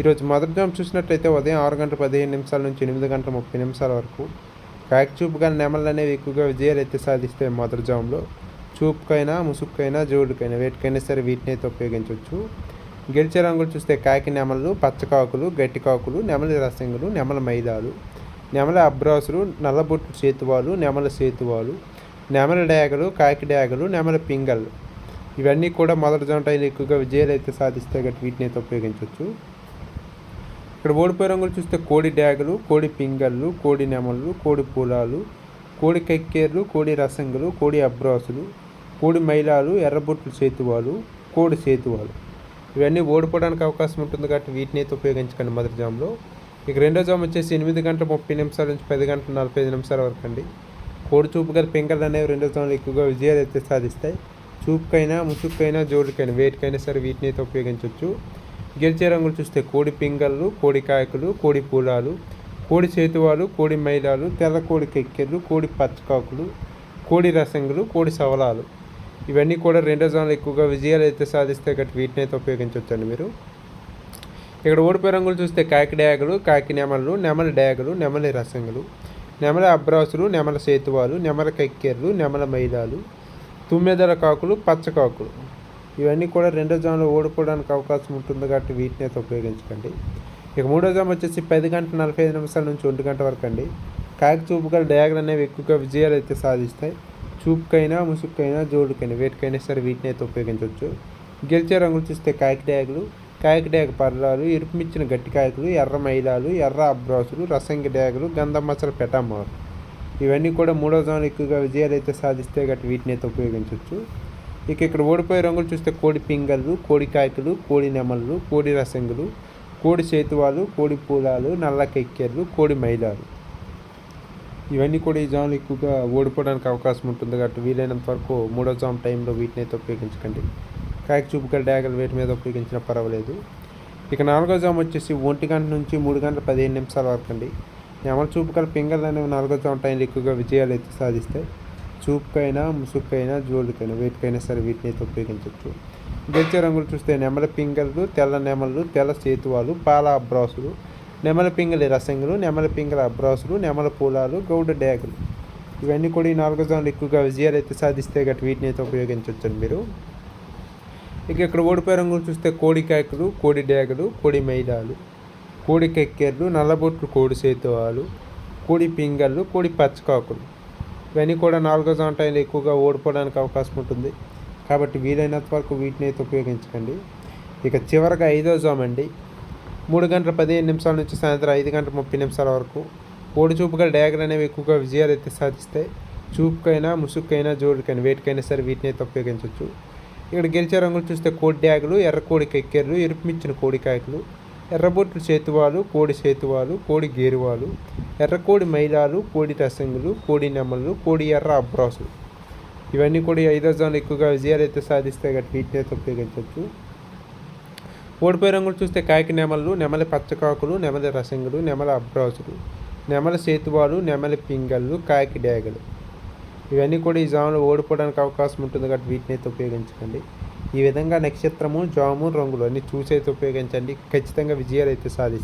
ఈరోజు మొదటి జామ్ చూసినట్లయితే ఉదయం ఆరు గంటల పదిహేను నిమిషాల నుంచి ఎనిమిది గంటల ముప్పై నిమిషాల వరకు కాకి చూపుగా నెమలు అనేవి ఎక్కువగా విజయాలు అయితే సాధిస్తాయి మొదటి జామ్లో చూపుకైనా ముసుక్కైనా జోడుకైనా వేటికైనా సరే వీటిని అయితే ఉపయోగించవచ్చు. గెలిచే రంగులు చూస్తే కాకి నెమలు పచ్చకాకులు గట్టి కాకులు నెమలి రసంగులు నెమల మైదాలు నెమల అబ్రాసులు నల్లబొట్టు సేతువాలు నెమల సేతువాలు నెమల డ్యాగలు కాకి డ్యాగలు నెమల పింగల్ ఇవన్నీ కూడా మొదటి జంట ఎక్కువగా విజయాలు అయితే సాధిస్తే గట్టి వీటిని అయితే ఉపయోగించవచ్చు. ఇక్కడ ఓడిపోయే రంగులు చూస్తే కోడి డ్యాగులు కోడి పింగళ్ళు కోడి నెమళ్ళు కోడి పూలాలు కోడి కక్కేర్లు కోడి రసంగులు కోడి అబ్రాసులు కోడి మైలాలు ఎర్రబొట్లు సేతువాలు కోడి సేతువాలు. ఇవన్నీ ఓడిపోవడానికి అవకాశం ఉంటుంది కాబట్టి వీటిని అయితే ఉపయోగించకండి మొదటి జామ్లో. ఇక రెండో జామ్ వచ్చేసి ఎనిమిది గంటల ముప్పై నిమిషాల నుంచి పది గంటల నలభై ఐదు నిమిషాల వరకు అండి. కోడి చూపు గల పింగళ్ళు అనేవి రెండో జామ్లో ఎక్కువగా విజయాలు అయితే సాధిస్తాయి. చూపుకైనా ముసుకైనా జోడుకైనా వేటికైనా సరే వీటిని అయితే ఉపయోగించవచ్చు. గెలిచే రంగులు చూస్తే కోడి పింగళ్ళు కోడి కాయకులు కోడి పూలాలు కోడి చేతువాలు కోడి మైలాలు తెల్ల కోడి కెక్కెర్లు కోడి పచ్చకాకులు కోడి రసంగులు కోడి సవలాలు. ఇవన్నీ కూడా రెండో జోన్లు ఎక్కువగా విజయాలు అయితే సాధిస్తే గట్టి వీటిని అయితే ఉపయోగించవచ్చండి మీరు. ఇక్కడ ఓడిపోయే రంగులు చూస్తే కాకి డ్యాగలు కాకి నెమలు నెమలి డ్యాగలు నెమలి రసంగులు నెమల అబ్రాసులు నెమల సేతువాలు నెమల కెక్కెర్లు నెమల మైలాలు తుమ్మెదల కాకులు పచ్చకాకులు. ఇవన్నీ కూడా రెండో జామ్లో ఓడిపోవడానికి అవకాశం ఉంటుంది కాబట్టి వీటిని అయితే ఉపయోగించకండి. ఇక మూడో జామ్ వచ్చేసి పది గంట నలభై ఐదు నిమిషాల నుంచి ఒంటి గంట వరకు అండి. కాకి చూపుగల డయాగ్రల్ అనేవి ఎక్కువగా విజయాలు అయితే సాధిస్తాయి. చూపుకైనా ముసుక్కైనా జోడుకైనా వేటికైనా సరే వీటిని అయితే ఉపయోగించవచ్చు. గెలిచే రంగులు చూస్తే కాకి డయాగులు కాయక డ్యాగ పర్రాలు ఇరుపుమిచ్చిన గట్టి కాయకులు ఎర్ర మైలాలు ఎర్ర అబ్రాసులు రసంగి డ్యాగులు గంధం మసల పెటామారు. ఇవన్నీ కూడా మూడో జోన్ ఎక్కువగా విజయాలు అయితే సాధిస్తే గట్టి వీటిని అయితే ఉపయోగించవచ్చు. ఇక ఇక్కడ ఓడిపోయే రంగులు చూస్తే కోడి పింగళ్ళు కోడి కాయకులు కోడి నెమళ్ళు కోడి రసంగులు కోడి చేతువాలు కోడి పూలాలు నల్ల కెక్కెర్లు కోడి మైలాలు. ఇవన్నీ కూడా ఈ జాములు ఎక్కువగా ఓడిపోవడానికి అవకాశం ఉంటుంది కాబట్టి వీలైనంత వరకు మూడో జామ్ టైంలో వీటిని అయితే ఉపయోగించకండి. కాయకు చూపుగా డ్యాగలు వేటి మీద ఉపయోగించినా పర్వాలేదు. ఇక నాలుగో జామ్ వచ్చేసి ఒంటి గంట నుంచి మూడు గంటల పదిహేను నిమిషాల వరకు అండి. నెమల చూపుకల పింగళ్ళు అనేవి నాలుగో జామ్ టైంలో ఎక్కువగా విజయాలు అయితే సాధిస్తాయి. చూపుకైనా ముసుక్కైనా జోళ్ళకైనా వేటికైనా సరే వీటిని అయితే ఉపయోగించవచ్చు. గెలిచే రంగులు చూస్తే నెమల పింగళ్ళు తెల్ల నెమలు తెల్ల సేతువాలు పాల అబ్రాసులు నెమల పింగళి రసంగులు నెమల పింగళ అబ్రాసులు నెమల పూలాలు గౌడ డ్యాగులు. ఇవన్నీ కూడా ఈ నాలుగో జోన్లు ఎక్కువగా విజయాలు అయితే సాధిస్తే గట్టి వీటిని అయితే ఉపయోగించవచ్చు మీరు. ఇక ఇక్కడ ఓడిపోయే రంగులు చూస్తే కోడి కాయకులు కోడి డ్యాగులు కోడి మైదాలు కోడి కెక్కెర్లు నల్లబొట్లు కోడి సేతువాలు కోడి పింగళ్ళు కోడి పచ్చకాకులు. ఇవన్నీ కూడా నాలుగో జాంటాయిలు ఎక్కువగా ఓడిపోవడానికి అవకాశం ఉంటుంది. కాబట్టి వీలైనంత వరకు వీటిని అయితే ఉపయోగించకండి. ఇక చివరగా ఐదో జామ్ అండి. మూడు గంటల పదిహేను నిమిషాల నుంచి సాయంత్రం ఐదు గంటల ముప్పై నిమిషాల వరకు ఓడి చూపుగా డ్యాగలు అనేవి ఎక్కువగా విజయాలు అయితే సాధిస్తాయి చూపుకైనా ముసుగుకైనా జోడుకైనా వేటికైనా సరే వీటిని అయితే ఉపయోగించవచ్చు. ఇక్కడ గెలిచే రంగులు చూస్తే కోడి డ్యాగులు ఎర్ర కోడి కెక్కెర్లు ఎరుపుమిచ్చిన కోడికాయకులు ఎర్రబొట్లు చేతువాలు కోడి సేతువాలు కోడి గేరువాలు ఎర్రకోడి మైలాలు కోడి రసంగులు కోడి నెమలు కోడి ఎర్ర అబ్రాసులు. ఇవన్నీ కూడా ఐదో జోన్లు ఎక్కువగా విజయాలు అయితే సాధిస్తే గట్టి వీటిని ఉపయోగించవచ్చు. ఓడిపోయే రంగులు చూస్తే కాకి నెమలు నెమలి పచ్చకాకులు నెమలి రసంగులు నెమల అబ్రాసులు నెమల సేతువాలు నెమలి పింగళ్ళు కాకి డేగలు. ఇవన్నీ కూడా ఈ జాములో ఓడిపోవడానికి అవకాశం ఉంటుంది కాబట్టి వీటినైతే ఉపయోగించకండి. ఈ విధంగా నక్షత్రము జాము రంగులు అన్ని చూసి అయితే ఉపయోగించండి. ఖచ్చితంగా విజయాలు అయితే సాధిస్తారు